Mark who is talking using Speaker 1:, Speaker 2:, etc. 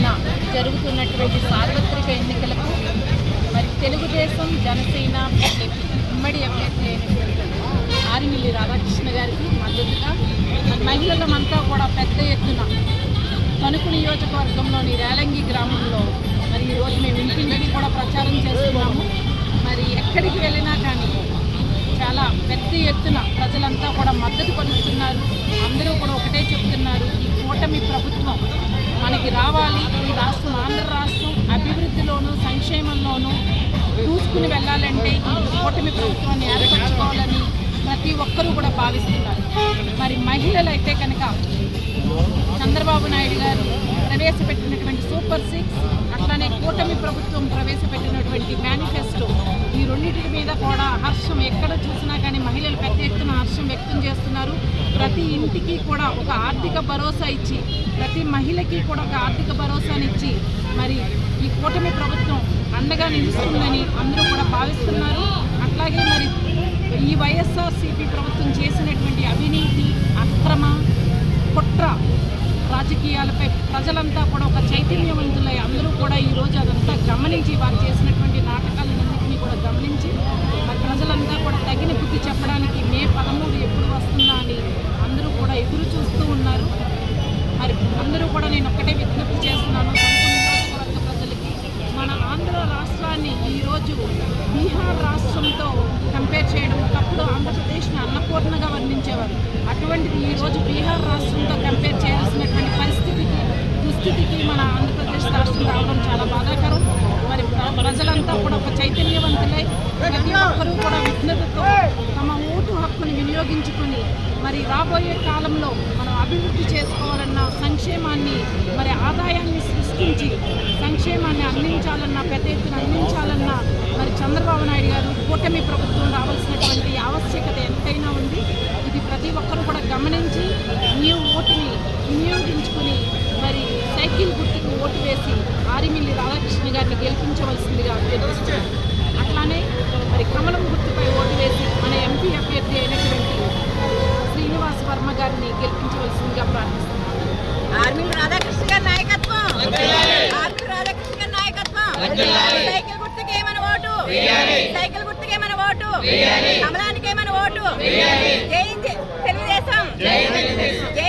Speaker 1: తారీఖున జరుగుతున్నటువంటి సార్వత్రిక ఎన్నికలకు మరి తెలుగుదేశం జనసేన బీజేపీ ఉమ్మడి అభ్యర్థి అయినటువంటి ఆరిమిల్లి రాధాకృష్ణ గారికి మద్దతుగా మరి మహిళలమంతా కూడా పెద్ద ఎత్తున తణుకు నియోజకవర్గంలోని రేలంగి గ్రామంలో మరి ఈరోజు మేము ఇంటింటికి కూడా ప్రచారం చేస్తున్నాము. మరి ఎక్కడికి వెళ్ళినా కానీ చాలా పెద్ద ఎత్తున ప్రజలంతా కూడా మద్దతు పలుకుతున్నారు అందరూ కూడా ఒకటే చెప్తున్నారు ఈ కూటమి ప్రభుత్వం మనకి రావాలి. ఈ రాష్ట్రం ఆంధ్ర రాష్ట్రం అభివృద్ధిలోనూ సంక్షేమంలోనూ దూసుకుని వెళ్ళాలంటే ఈ కూటమి ప్రభుత్వాన్ని ఏర్పరచుకోవాలని ప్రతి ఒక్కరూ కూడా భావిస్తున్నారు. మరి మహిళలు అయితే కనుక చంద్రబాబు నాయుడు గారు ప్రవేశపెట్టినటువంటి సూపర్ సిక్స్ అట్లానే కూటమి ప్రభుత్వం ప్రవేశపెట్టినటువంటి మేనిఫెస్టో ఈ రెండింటి మీద కూడా హర్షం ఎక్కడ చూసినా కానీ మహిళలు పెద్ద ఎత్తున హర్షం వ్యక్తం చేస్తున్నారు ప్రతి ఇంటికి కూడా ఒక ఆర్థిక భరోసా ఇచ్చి ప్రతి మహిళకి కూడా ఒక ఆర్థిక భరోసానిచ్చి మరి ఈ కూటమి ప్రభుత్వం అండగా నిలుస్తుందని అందరూ కూడా భావిస్తున్నారు. అట్లాగే మరి ఈ వైఎస్ఆర్సీపీ ప్రభుత్వం చేసినటువంటి అవినీతి అక్రమ కుట్ర రాజకీయాలపై ప్రజలంతా కూడా ఒక చైతన్యవంతులై అందరూ కూడా ఈరోజు అదంతా గమనించి వారు చేసినటువంటి నాటకాలన్నింటినీ కూడా గమనించి ప్రజలంతా కూడా తగిన బుద్ధి చెప్పడానికి మే పదమూడు ఎప్పుడు వస్తుందా అని అందరూ కూడా ఎదురు చూస్తూ ఉన్నారు మరి అందరూ కూడా నేను ఒక్కటే విజ్ఞప్తి చేస్తున్నాను. నియోజకవర్గ ప్రజలకి మన ఆంధ్ర రాష్ట్రాన్ని ఈరోజు బీహార్ రాష్ట్రంతో కంపేర్ చేయడం ఒకప్పుడు ఆంధ్రప్రదేశ్ని అన్నపూర్ణగా వర్ణించేవారు. అటువంటిది ఈరోజు బీహార్ రాష్ట్రంతో కంపేర్ చేయాల్సినటువంటి పరిస్థితికి దుస్థితికి మన ఆంధ్రప్రదేశ్ రాష్ట్రం రావడం చాలా బాధాకరం. మరి ప్రజలంతా కూడా ఒక చైతన్యవంతులై ప్రతి ఒక్కరూ కూడా విఘ్నతతో తమ ఓటు హక్కుని వినియోగించుకుని మరి రాబోయే కాలంలో మనం అభివృద్ధి చేసుకోవాలన్న సంక్షేమాన్ని మరి ఆదాయాన్ని సృష్టించి సంక్షేమాన్ని అందించాలన్నా పెద్ద ఎత్తున అందించాలన్నా మరి చంద్రబాబు నాయుడు గారు కూటమి ప్రభుత్వం రావాల్సినటువంటి ఆవశ్యకత ఎంతైనా ఉంది. ఇది ప్రతి ఒక్కరూ కూడా గమనించి మీ ఓటుని వినియోగించుకుని మరి సైకిల్ గుర్తుకు ఓటు వేసి ఆరిమిల్లి రాధాకృష్ణ గారిని గెలిపించవలసిందిగా అభ్యర్థిస్తున్నారు గెలిపించవలసిందిగా ప్రార్థిస్తున్నాను.
Speaker 2: ఆర్మీ రాధాకృష్ణ గారి నాయకత్వం. ఆర్మీ రాధాకృష్ణ గారి నాయకత్వం. సైకిల్ గుర్తుకే మన ఓటు? సైకిల్ గుర్తుకే మన ఓటు? కమలానికే మన ఓటు? జై తెలుగుదేశం. జై